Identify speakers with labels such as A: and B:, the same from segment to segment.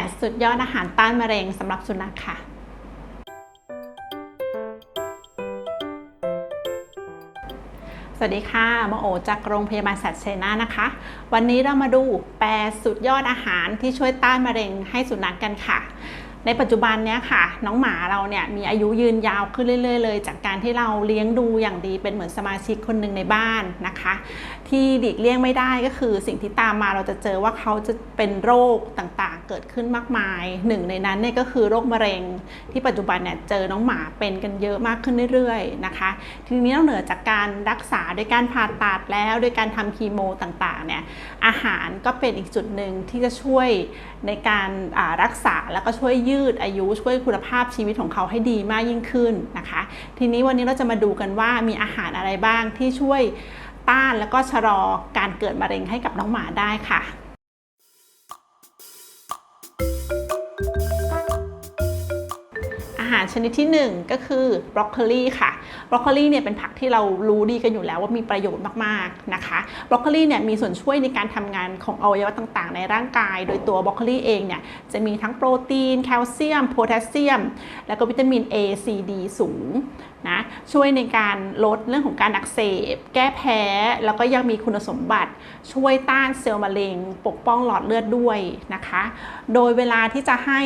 A: 8 สุดยอดอาหารต้านมะเร็งสำหรับสุนัขค่ะ สวัสดีค่ะหมอโอจากโรงพยาบาลสัตว์เชนานะคะ วันนี้เรามาดู 8 สุดยอดอาหารที่ช่วยต้านมะเร็งให้สุนัขกกันค่ะในปัจจุบันเนี้ยค่ะ น้องหมาเราเนี่ยมีอายุยืนยาวขึ้นเรื่อย ๆ เลย จากการที่เราเลี้ยงดูอย่างดีเป็นเหมือนสมาชิกคนหนึ่งในบ้านนะคะ ที่หลีกเลี่ยงไม่ได้ก็คือสิ่งที่ตามมาเราจะเจอว่าเขาจะเป็นโรคต่างๆ เกิดขึ้นมากมาย หนึ่งในนั้นเนี่ยก็คือโรคมะเร็ง ที่ปัจจุบันเนี่ยเจอน้องหมาเป็นกันเยอะมากขึ้นเรื่อยๆนะคะ ทีนี้นอกเหนือจากการรักษาด้วยการผ่าตัดแล้วด้วยการทำคีโมต่างๆเนี่ยอาหารก็เป็นอีกจุดหนึ่งที่จะช่วยในการรักษาแล้วก็ช่วยยืดอายุช่วยคุณภาพชีวิตของเขาให้ดีมากยิ่งขึ้นนะคะ ทีนี้วันนี้เราจะมาดูกันว่ามีอาหารอะไรบ้างที่ช่วย ต้านแล้วก็ชะลอการเกิดมะเร็งให้กับน้องหมาได้ค่ะอาหารชนิดที่ 1 ก็คือบรอกโคลีค่ะ บรอกโคลีเนี่ยเป็นผักที่เรารู้ดีกันอยู่แล้วว่ามีประโยชน์มากๆนะคะบรอกโคลีเนี่ยมีส่วนช่วยในการทำงานของอวัยวะต่างๆ ในร่างกาย โดยตัวบรอกโคลีเองเนี่ยจะมีทั้งโปรตีนแคลเซียมโพแทสเซียม แล้วก็วิตามิน A C D สูงนะช่วยในการลดเรื่องของการอักเสบ แก้แพ้ แล้วก็ยังมีคุณสมบัติช่วยต้านเซลล์มะเร็ง ปกป้องหลอดเลือดด้วยนะคะ โดยเวลาที่จะให้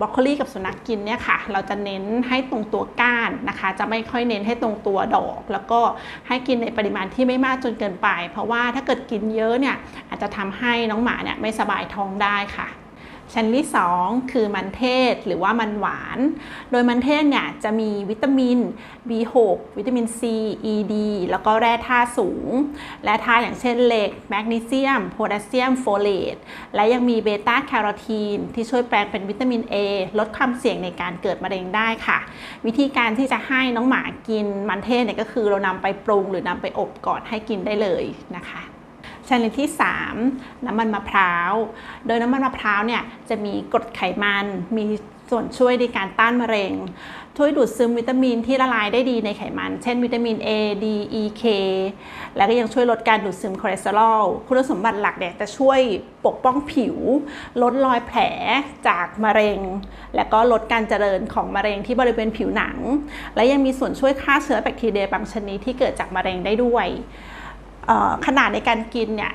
A: บรอกโคลีกับสุนัขกกินเนี่ยค่ะ เราจะเน้นให้ตรงตัวก้านนะคะ จะไม่ค่อยเน้นให้ตรงตัวดอก แล้วก็ให้กินในปริมาณที่ไม่มากจนเกินไป เพราะว่าถ้าเกิดกินเยอะเนี่ยอาจจะทำให้น้องหมาเนี่ยไม่สบายท้องได้ค่ะ ชั้นที่ 2 คือมันเทศหรือว่ามันหวาน โดยมันเทศเนี่ยจะมีวิตามิน B6 วิตามิน C E D แล้วก็แร่ธาตุสูง และธาตุอย่างเช่นเหล็ก แมกนีเซียม โพแทสเซียม โฟเลต และยังมีเบต้าแคโรทีน ที่ช่วยแปลงเป็นวิตามิน A ลดความเสี่ยงในการเกิดมะเร็งได้ค่ะ วิธีการที่จะให้น้องหมากินมันเทศเนี่ยก็คือเรานำไปปรุงหรือนำไปอบก่อนให้กินได้เลยนะคะ ชนิดที่ 3 น้ำมันมะพร้าว โดยน้ำมันมะพร้าวเนี่ยจะมีกรดไขมัน มีส่วนช่วยในการต้านมะเร็ง ช่วยดูดซึมวิตามินที่ละลายได้ดีในไขมัน เช่นวิตามิน A D E K แล้วก็ยังช่วยลดการดูดซึมคอเลสเตอรอล คุณสมบัติหลักเนี่ยจะช่วยปกป้องผิว ลดรอยแผลจากมะเร็ง และก็ลดการเจริญของมะเร็งที่บริเวณผิวหนัง และยังมีส่วนช่วยฆ่าเชื้อแบคทีเรียบางชนิดที่เกิดจากมะเร็งได้ด้วย ขนาดในการกินเนี่ย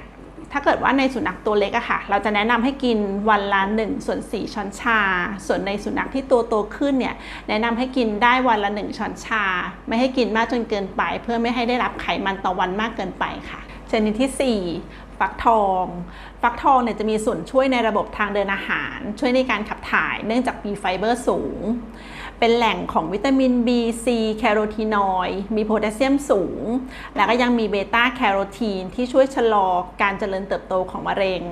A: ถ้าเกิดว่าในสุนัขตัวเล็กอะค่ะ เราจะแนะนำให้กินวันละ1ส่วน4ช้อนชา ส่วนในสุนัขที่ตัวโตขึ้นเนี่ยแนะนำให้กินได้วันละ 1 ช้อนชา ไม่ให้กินมากจนเกินไป เพื่อไม่ให้ได้รับไขมันต่อวันมากเกินไปค่ะชนิดที่ 4 ฟักทอง ฟักทองเนี่ยจะมีส่วนช่วยในระบบทางเดินอาหาร ช่วยในการขับถ่าย เนื่องจากมีไฟเบอร์สูง เป็นแหล่งของวิตามิน B C แคโรทีนอยด์มีโพแทสเซียมสูง แล้วก็ยังมีเบต้าแคโรทีนที่ช่วยชะลอการเจริญเติบโตของมะเร็ง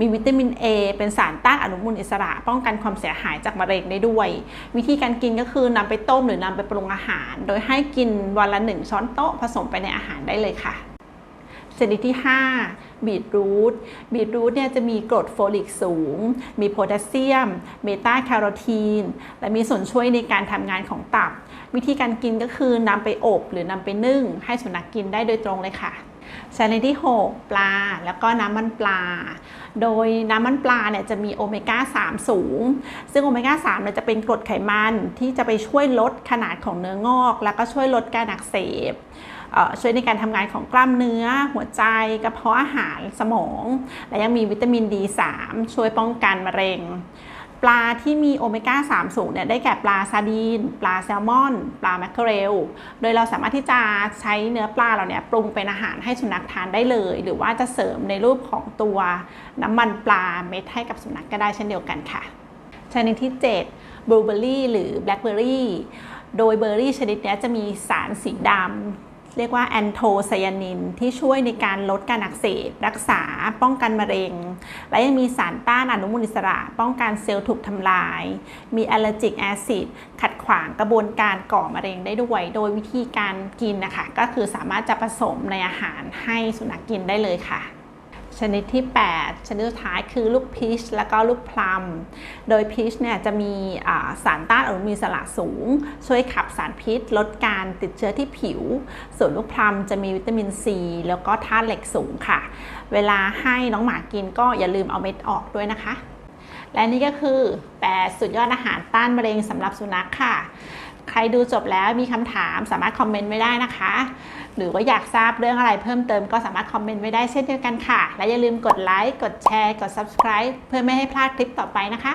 A: มีวิตามิน A เป็นสารต้านอนุมูลอิสระ ป้องกันความเสียหายจากมะเร็งได้ด้วย วิธีการกินก็คือนำไปต้มหรือนำไปปรุงอาหาร โดยให้กินวันละ1ช้อนโต๊ะผสมไปในอาหารได้เลยค่ะ ชนิดที่ 5 บีทรูท บีทรูทเนี่ยจะมีกรดโฟลิกสูง มีโพแทสเซียม เบต้าแคโรทีน และมีส่วนช่วยในการทำงานของตับ วิธีการกินก็คือนำไปอบหรือนำไปนึ่ง ให้สุนัขกกินได้โดยตรงเลยค่ะ ชนิดที่ 6 ปลา แล้วก็น้ำมันปลา โดยน้ำมันปลาเนี่ยจะมีโอเมก้า 3 สูง ซึ่งโอเมก้า3เนี่ยจะเป็นกรดไขมันที่จะไปช่วยลดขนาดของเนื้องอก แล้วก็ช่วยลดการอักเสบช่วยในการทำงานของกล้ามเนื้อ หัวใจกระเพาะอาหารสมอง และยังมีวิตามิน D3 ช่วยป้องกันมะเร็ง ปลาที่มีโอเมก้า 3 สูงเนี่ยได้แก่ปลาซาดีน ปลาแซลมอน ปลาแมคเคอเรล โดยเราสามารถที่จะใช้เนื้อปลาเราเนี่ยปรุงเป็นอาหารให้สุนัขทานได้เลย หรือว่าจะเสริมในรูปของตัวน้ำมันปลาเม็ดให้กับสุนัขกก็ได้เช่นเดียวกันค่ะ ชนิดที่ 7บลูเบอร์รี่หรือแบล็คเบอร์รี่ โดยเบอร์รี่ชนิดนี้จะมีสารสีดำ เรียกว่าแอนโทไซยานิน ที่ช่วยในการลดการอักเสบ รักษา ป้องกันมะเร็ง และยังมีสารต้านอนุมูลอิสระ ป้องกันเซลล์ถูกทำลาย มีแอลเลอร์จิกแอซิดขัดขวางกระบวนการก่อมะเร็งได้ด้วย โดยวิธีการกินนะคะ ก็คือสามารถจะผสมในอาหารให้สุนัขกกินได้เลยค่ะ ชนิดที่ 8 ชนิดสุดท้ายคือลูกพีชแล้วก็ลูกพลัม โดยพีชเนี่ยจะมีสารต้านอนุมูลอิสระสูง ช่วยขับสารพิษ ลดการติดเชื้อที่ผิว ส่วนลูกพลัมจะมีวิตามินซี แล้วก็ธาตุเหล็กสูงค่ะ เวลาให้น้องหมากินก็อย่าลืมเอาเม็ดออกด้วยนะคะ และนี่ก็คือ 8 สุดยอดอาหารต้านมะเร็งสำหรับสุนัขค่ะ ใครดูจบแล้วมีคำถามสามารถคอมเมนต์ไว้ได้นะคะ หรือว่าอยากทราบเรื่องอะไรเพิ่มเติมก็สามารถคอมเมนต์ไว้ได้เช่นเดียวกันค่ะ และอย่าลืมกดไลค์กดแชร์ กด subscribe เพื่อไม่ให้พลาดคลิปต่อไปนะคะ